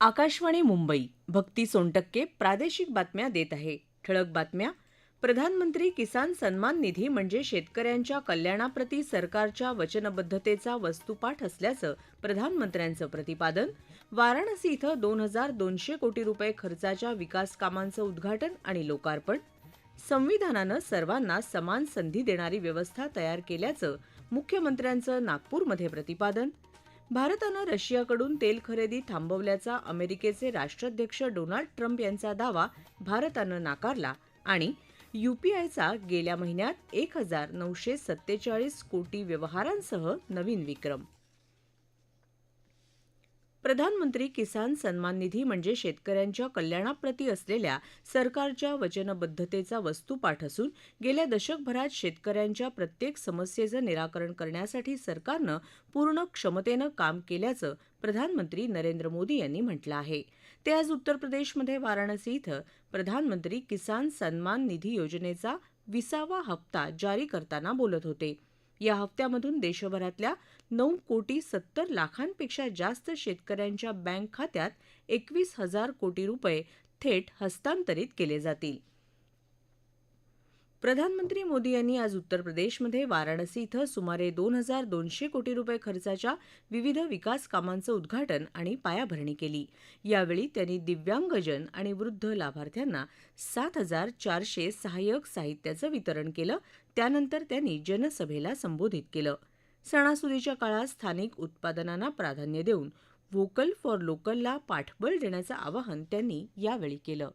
आकाशवाणी मुंबई भक्ती सोनटक्के प्रादेशिक बातम्या देत आहे. ठळक बातम्या. प्रधानमंत्री किसान सन्मान निधी म्हणजे शेतकऱ्यांच्या कल्याणाप्रती सरकारच्या वचनबद्धतेचा वस्तुपाठ असल्याचं प्रधानमंत्र्यांचं प्रतिपादन. वाराणसी इथं दोन हजार दोनशे कोटी रुपये खर्चाच्या विकास कामांचं उद्घाटन आणि लोकार्पण. संविधानानं सर्वांना समान संधी देणारी व्यवस्था तयार केल्याचं मुख्यमंत्र्यांचं नागपूरमध्ये प्रतिपादन. भारतानं रशियाकडून तेल खरेदी थांबवल्याचा अमेरिकेचे राष्ट्राध्यक्ष डोनाल्ड ट्रम्प यांचा दावा भारतानं नाकारला आणि युपीआयचा गेल्या महिन्यात एक हजार नऊशे सत्तेचाळीस कोटी व्यवहारांसह नवीन विक्रम. प्रधानमंत्री किसान सन्मान निधी म्हणजे शेतकऱ्यांच्या कल्याणाप्रती असलेल्या सरकारच्या वचनबद्धतेचा वस्तुपाठ असून गेल्या दशकभरात शेतकऱ्यांच्या प्रत्येक समस्येचं निराकरण करण्यासाठी सरकारनं पूर्ण क्षमतेनं काम केल्याचं प्रधानमंत्री नरेंद्र मोदी यांनी म्हटलं आहे. ते आज उत्तर प्रदेशमध्ये वाराणसी इथं प्रधानमंत्री किसान सन्मान निधी योजनेचा विसावा हप्ता जारी करताना बोलत होते. या हप्त्यामधून देशभरातल्या नऊ कोटी सत्तर लाखांपेक्षा जास्त शेतकऱ्यांच्या बँक खात्यात एकवीस हजार कोटी रुपये थेट हस्तांतरित केले जातील. प्रधानमंत्री मोदी यांनी आज उत्तर प्रदेशमध्ये वाराणसी इथं सुमारे दोन हजार दोनशे कोटी रुपये खर्चाच्या विविध विकास कामांचं उद्घाटन आणि पायाभरणी केली. यावेळी त्यांनी दिव्यांगजन आणि वृद्ध लाभार्थ्यांना सात हजार चारशे सहाय्यक साहित्याचं वितरण केलं त्यानंतर त्यांनी जनसभेला संबोधित केलं. सणासुदीच्या काळात स्थानिक उत्पादनांना प्राधान्य देऊन व्होकल फॉर लोकलला पाठबळ देण्याचं आवाहन त्यांनी यावेळी केलं.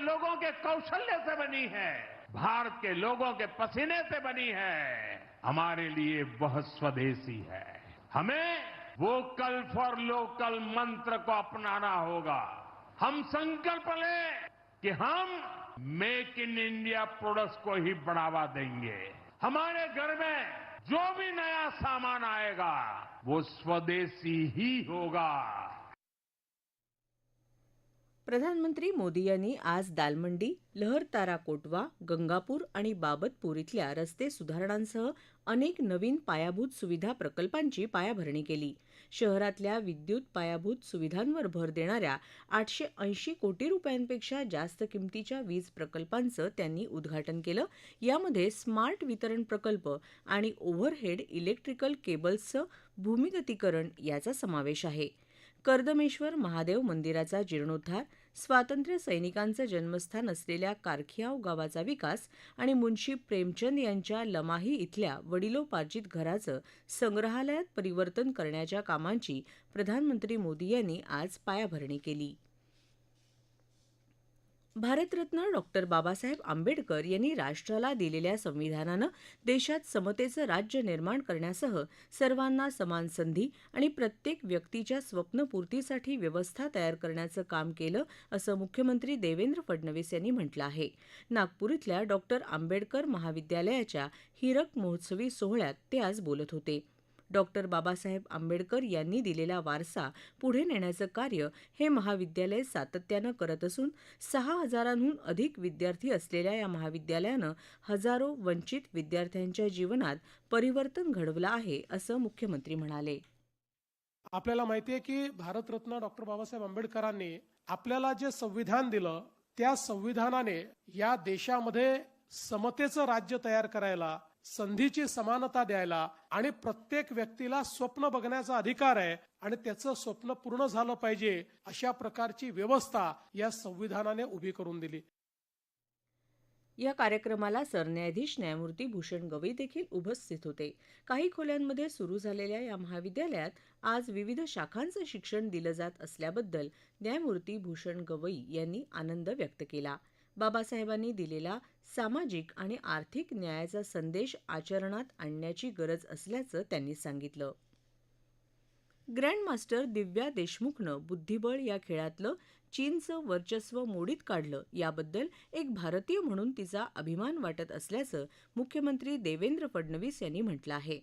लोगों के कौशल्य से बनी है। भारत के लोगों के पसीने से बनी है। हमारे लिए वह स्वदेशी है। हमें वोकल फॉर लोकल मंत्र को अपनाना होगा। हम संकल्प लें कि हम मेक इन इंडिया प्रोडक्ट्स को ही बढ़ावा देंगे। हमारे घर में जो भी नया सामान आएगा, वो स्वदेशी ही होगा। प्रधानमंत्री मोदी यांनी आज दालमंडी लहरतारा कोटवा गंगापूर आणि बाबतपूर इथल्या रस्ते सुधारणांसह अनेक नवीन पायाभूत सुविधा प्रकल्पांची पायाभरणी केली. शहरातल्या विद्युत पायाभूत सुविधांवर भर देणाऱ्या आठशे ऐंशी कोटी रुपयांपेक्षा जास्त किमतीच्या वीज प्रकल्पांचं त्यांनी उद्घाटन केलं. यामध्ये स्मार्ट वितरण प्रकल्प आणि ओव्हरहेड इलेक्ट्रिकल केबल्सचं भूमिगतीकरण याचा समावेश आहे. कर्दमेश्वर महादेव मंदिराचा जीर्णोद्धार स्वातंत्र्य सैनिकांचं जन्मस्थान असलेल्या कारखियाव गावाचा विकास आणि मुन्शी प्रेमचंद यांच्या लमाही इथल्या वडिलोपार्जित घराचं संग्रहालयात परिवर्तन करण्याच्या कामांची प्रधानमंत्री मोदी यांनी आज पायाभरणी केली. भारतरत्न डॉक्टर बाबासाहेब आंबेडकर यांनी राष्ट्राला दिलेल्या संविधानानं देशात समतेचं राज्य निर्माण करण्यासह सर्वांना समान संधी आणि प्रत्येक व्यक्तीच्या स्वप्नपूर्तीसाठी व्यवस्था तयार करण्याचं काम केलं असं मुख्यमंत्री देवेंद्र फडणवीस यांनी म्हटलं आहे. नागपूर इथल्या डॉक्टर आंबेडकर महाविद्यालयाच्या हिरक महोत्सवी सोहळ्यात ते आज बोलत होते. डॉक्टर बाबासाहेब आंबेडकर यांनी दिलेला वारसा पुढे नेण्याचं कार्य हे महाविद्यालय सातत्यानं करत असून सहा हजारांहून अधिक विद्यार्थी असलेल्या या महाविद्यालयानं हजारो वंचित विद्यार्थ्यांच्या जीवनात परिवर्तन घडवलं आहे असं मुख्यमंत्री म्हणाले. आपल्याला माहिती आहे की भारतरत्न डॉक्टर बाबासाहेब आंबेडकरांनी आपल्याला जे संविधान दिलं त्या संविधानाने या देशामध्ये समतेचं राज्य तयार करायला संधीची समानता द्यायला आणि प्रत्येक व्यक्तीला स्वप्न बघण्याचा अधिकार आहे आणि त्याचं स्वप्न पूर्ण झालं पाहिजे अशा प्रकारची व्यवस्था या संविधानाने उभी करून दिली. या कार्यक्रमाला सरन्यायाधीश न्यायमूर्ती भूषण गवई देखील उपस्थित होते. काही खोल्यांमध्ये सुरू झालेल्या या महाविद्यालयात आज विविध शाखांचं शिक्षण दिलं जात असल्याबद्दल न्यायमूर्ती भूषण गवई यांनी आनंद व्यक्त केला. बाबासाहेबांनी दिलेला सामाजिक आणि आर्थिक न्यायाचा संदेश आचरणात आणण्याची गरज असल्याचं त्यांनी सांगितलं. ग्रँडमास्टर दिव्या देशमुखनं बुद्धिबळ या खेळातलं चीनचं वर्चस्व मोडीत काढलं याबद्दल एक भारतीय म्हणून तिचा अभिमान वाटत असल्याचं मुख्यमंत्री देवेंद्र फडणवीस यांनी म्हटलं आहे.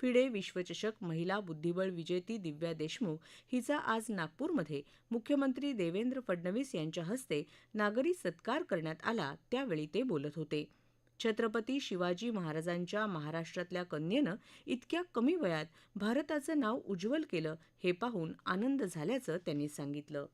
फिडे विश्वचषक महिला बुद्धिबळ विजेती दिव्या देशमुख हिचा आज नागपूरमध्ये मुख्यमंत्री देवेंद्र फडणवीस यांच्या हस्ते नागरी सत्कार करण्यात आला त्यावेळी ते बोलत होते. छत्रपती शिवाजी महाराजांच्या महाराष्ट्रातल्या कन्येनं इतक्या कमी वयात भारताचं नाव उज्ज्वल केलं हे पाहून आनंद झाल्याचं त्यांनी सांगितलं.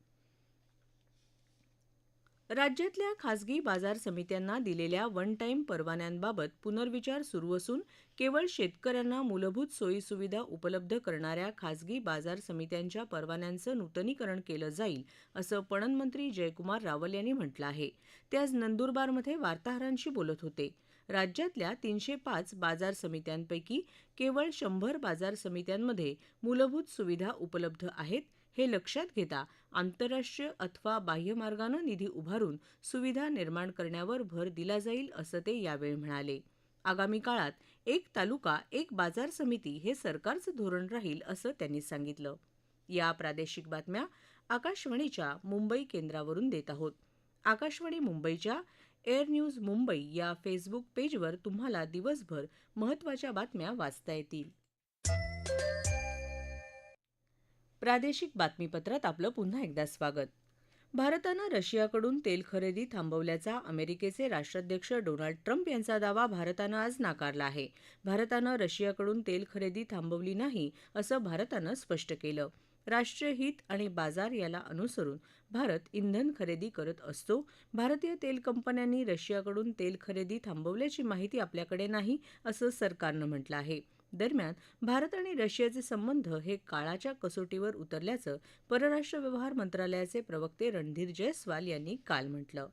राज्यातल्या खासगी बाजार समित्यांना दिलेल्या वन टाईम परवान्यांबाबत पुनर्विचार सुरू असून केवळ शेतकऱ्यांना मूलभूत सोयीसुविधा उपलब्ध करणाऱ्या खासगी बाजार समित्यांच्या परवान्यांचं नूतनीकरण केलं जाईल असं पणन मंत्री जयकुमार रावल यांनी म्हटलं आहे. ते आज नंदुरबारमध्ये वार्ताहरांशी बोलत होते. राज्यातल्या तीनशे पाच बाजार समित्यांपैकी केवळ शंभर बाजार समित्यांमध्ये मूलभूत सुविधा उपलब्ध आहेत हे लक्षात घेता आंतरराष्ट्रीय अथवा बाह्यमार्गानं निधी उभारून सुविधा निर्माण करण्यावर भर दिला जाईल असं ते यावेळी म्हणाले. आगामी काळात एक तालुका एक बाजार समिती हे सरकारचं धोरण राहील असं त्यांनी सांगितलं. या प्रादेशिक बातम्या आकाशवाणीच्या मुंबई केंद्रावरून देत आहोत. आकाशवाणी मुंबईच्या एअर न्यूज मुंबई या फेसबुक पेजवर तुम्हाला दिवसभर महत्त्वाच्या बातम्या वाचता येतील. प्रादेशिक बातमीपत्रात आपलं पुन्हा एकदा स्वागत. भारतानं रशियाकडून तेल खरेदी थांबवल्याचा अमेरिकेचे राष्ट्राध्यक्ष डोनाल्ड ट्रम्प यांचा दावा भारतानं आज नाकारला आहे. भारतानं रशियाकडून तेल खरेदी थांबवली नाही असं भारतानं स्पष्ट केलं. राष्ट्रीय हित आणि बाजार याला अनुसरून भारत इंधन खरेदी करत असतो. भारतीय तेल कंपन्यांनी रशियाकडून तेल खरेदी थांबवल्याची माहिती आपल्याकडे नाही असं सरकारनं म्हटलं आहे. दरम्यान भारत आणि रशियाचे संबंध हे काळाच्या कसोटीवर उतरल्याचं परराष्ट्र व्यवहार मंत्रालयाचे प्रवक्ते रणधीर जयस्वाल यांनी काल म्हटलं.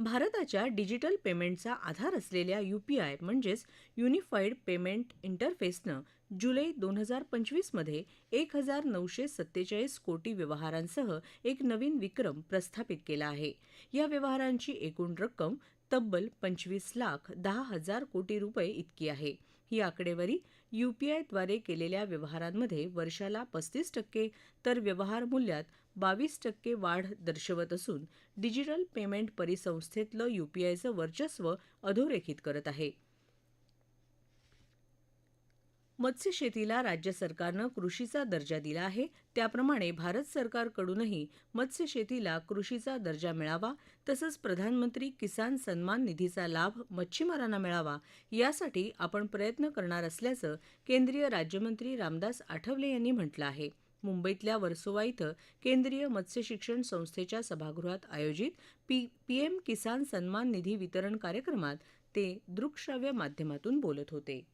भारताच्या डिजिटल पेमेंटचा आधार असलेल्या यूपीआय म्हणजेच युनिफाईड पेमेंट इंटरफेसनं जुलै दोन हजार पंचवीसमध्ये एक हजार नऊशे सत्तेचाळीस कोटी व्यवहारांसह एक नवीन विक्रम प्रस्थापित केला आहे. या व्यवहारांची एकूण रक्कम तब्बल पंचवीस लाख दहा हजार कोटी रुपये इतकी आहे. ही आकडेवारी यूपीआयद्वारे केलेल्या व्यवहारांमध्ये वर्षाला पस्तीस टक्के तर व्यवहार मूल्यात बावीस टक्के वाढ दर्शवत असून डिजिटल पेमेंट परिसंस्थेतलं यूपीआयचं वर्चस्व अधोरेखित करत आहे. मत्स्यशेतीला राज्य सरकारनं कृषीचा दर्जा दिला आहे. त्याप्रमाणे भारत सरकारकडूनही मत्स्यशेतीला कृषीचा दर्जा मिळावा तसंच प्रधानमंत्री किसान सन्मान निधीचा लाभ मच्छीमारांना मिळावा यासाठी आपण प्रयत्न करणार असल्याचं केंद्रीय राज्यमंत्री रामदास आठवले यांनी म्हटलं आहे. मुंबईतल्या वर्सोवा इथं केंद्रीय मत्स्य शिक्षण संस्थेच्या सभागृहात आयोजित पी पीएम किसान सन्मान निधी वितरण कार्यक्रमात ते दृकश्राव्य माध्यमातून बोलत होते.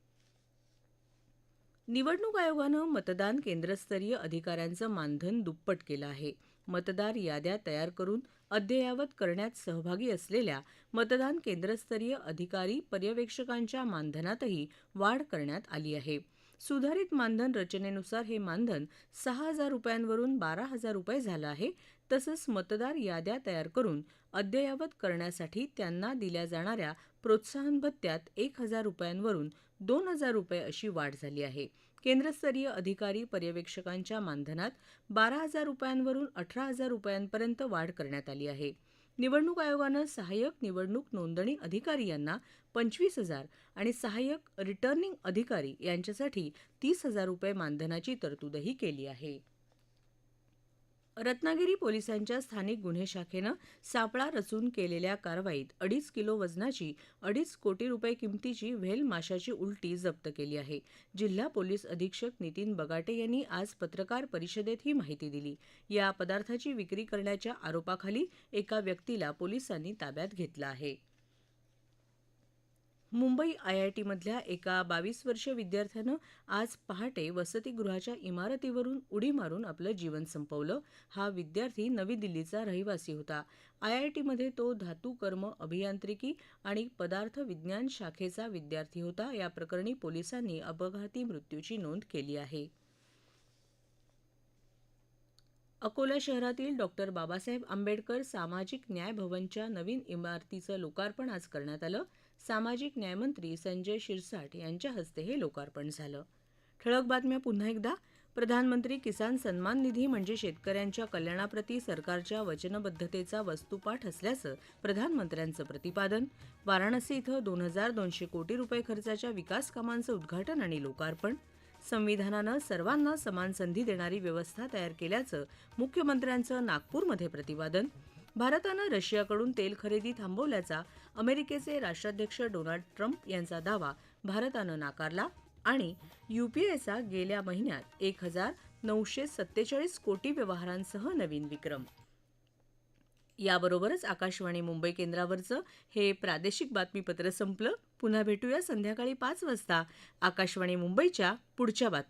निवडणूक आयोगानं मतदान केंद्रस्तरीय अधिकाऱ्यांचं मानधन दुप्पट केलं आहे. मतदार याद्या तयार करून अद्ययावत करण्यात सहभागी असलेल्या मतदान केंद्रस्तरीय अधिकारी पर्यवेक्षकांच्या मानधनातही वाढ करण्यात आली आहे. सुधारित मानधन रचनेनुसार हे मानधन सहा हजार रुपयांवरून बारा हजार रुपये झालं आहे. तसंच मतदार याद्या तयार करून अद्ययावत करण्यासाठी त्यांना दिल्या जाणाऱ्या प्रोत्साहन भत्त्यात एक हजार रुपयांवरून दोन हजार रुपये अशी वाढ झाली आहे. केंद्रस्तरीय अधिकारी पर्यवेक्षकांच्या मानधनात बारा हजार रुपयांवरून अठरा हजार रुपयांपर्यंत वाढ करण्यात आली आहे. निवडणूक आयोगानं सहाय्यक निवडणूक नोंदणी अधिकारी यांना पंचवीस हजार आणि सहाय्यक रिटर्निंग अधिकारी यांच्यासाठी तीस हजार रुपये मानधनाची तरतूदही केली आहे. रत्नागिरी पोलिसांच्या स्थानिक गुन्हे शाखेनं सापळा रचून केलेल्या कारवाईत अडीच किलो वजनाची अडीच कोटी रुपये किमतीची व्हेल माशाची उलटी जप्त केली आहे. जिल्हा पोलीस अधीक्षक नितीन बगाटे यांनी आज पत्रकार परिषदेत ही माहिती दिली. या पदार्थाची विक्री करण्याच्या आरोपाखाली एका व्यक्तीला पोलिसांनी ताब्यात घेतलं आहे. मुंबई आयआयटीमधल्या एका बावीस वर्षीय विद्यार्थ्यानं आज पहाटे वसतिगृहाच्या इमारतीवरून उडी मारून आपलं जीवन संपवलं. हा विद्यार्थी नवी दिल्लीचा रहिवासी होता. आयआयटीमध्ये तो धातुकर्म अभियांत्रिकी आणि पदार्थ विज्ञान शाखेचा विद्यार्थी होता. या प्रकरणी पोलिसांनी अपघाती मृत्यूची नोंद केली आहे. अकोला शहरातील डॉक्टर बाबासाहेब आंबेडकर सामाजिक न्याय भवनच्या नवीन इमारतीचं लोकार्पण आज करण्यात आलं. सामाजिक न्यायमंत्री संजय शिरसाट यांच्या हस्ते हे लोकार्पण झालं. ठळक बातम्या पुन्हा एकदा. प्रधानमंत्री किसान सन्मान निधी म्हणजे शेतकऱ्यांच्या कल्याणाप्रती सरकारच्या वचनबद्धतेचा वस्तुपाठ असल्याचं प्रधानमंत्र्यांचं प्रतिपादन. वाराणसी इथं दोन हजार दोनशे कोटी रुपये खर्चाच्या विकास कामांचं उद्घाटन आणि लोकार्पण. संविधानानं सर्वांना समान संधी देणारी व्यवस्था तयार केल्याचं मुख्यमंत्र्यांचं नागपूरमध्ये प्रतिपादन. भारतानं रशियाकडून तेल खरेदी थांबवल्याचा अमेरिकेचे राष्ट्राध्यक्ष डोनाल्ड ट्रम्प यांचा दावा भारतानं नाकारला आणि युपीआयचा गेल्या महिन्यात एक हजार नऊशे सत्तेचाळीस कोटी व्यवहारांसह नवीन विक्रम. याबरोबरच आकाशवाणी मुंबई केंद्रावरचं हे प्रादेशिक बातमीपत्र संपलं. पुन्हा भेटूया संध्याकाळी पाच वाजता. आकाशवाणी मुंबईच्या पुढच्या बातमी